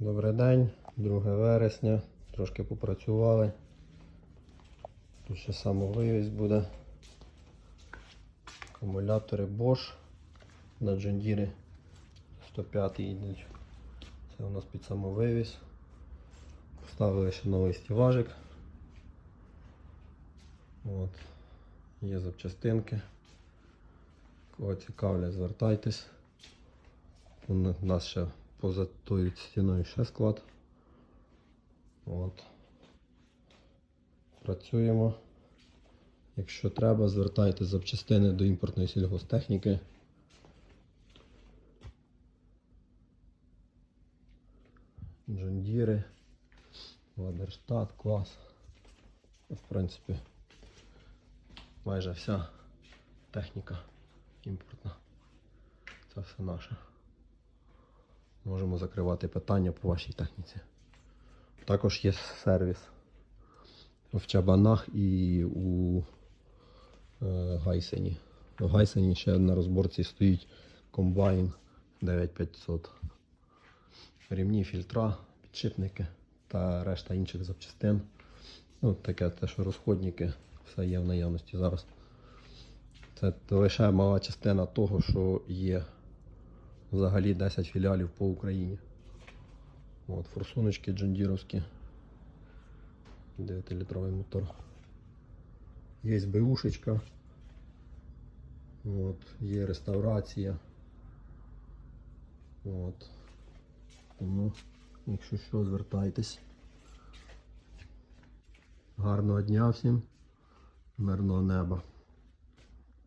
Добрий день, 2 вересня. Трошки попрацювали. Тут ще самовивіз буде. Акумулятори Bosch на Deere 105 йдуть. Це у нас під самовивіз. Поставили ще новий стіважик. От. Є запчастинки. Кого цікавлять, звертайтесь. У нас ще поза тою стіною ще склад. От. Працюємо. Якщо треба, звертайте запчастини до імпортної сільгостехніки. Джондіри, Вадерштат, клас. В принципі, майже вся техніка імпортна. Це все наше. Можемо закривати питання по вашій техніці. Також є сервіс в Чабанах і у е, Гайсені. В Гайсені ще на розборці стоїть комбайн 9500. Рівні фільтра, підшипники та решта інших запчастин. Ну, таке те, що розходники, все є в наявності зараз. Це лише мала частина того, що є взагалі 10 філіалів по Україні. От, форсуночки джондіровські. 9-літровий мотор. Є БУшечка. От, є реставрація. От. Тому, якщо що, звертайтесь. Гарного дня всім, мирного неба.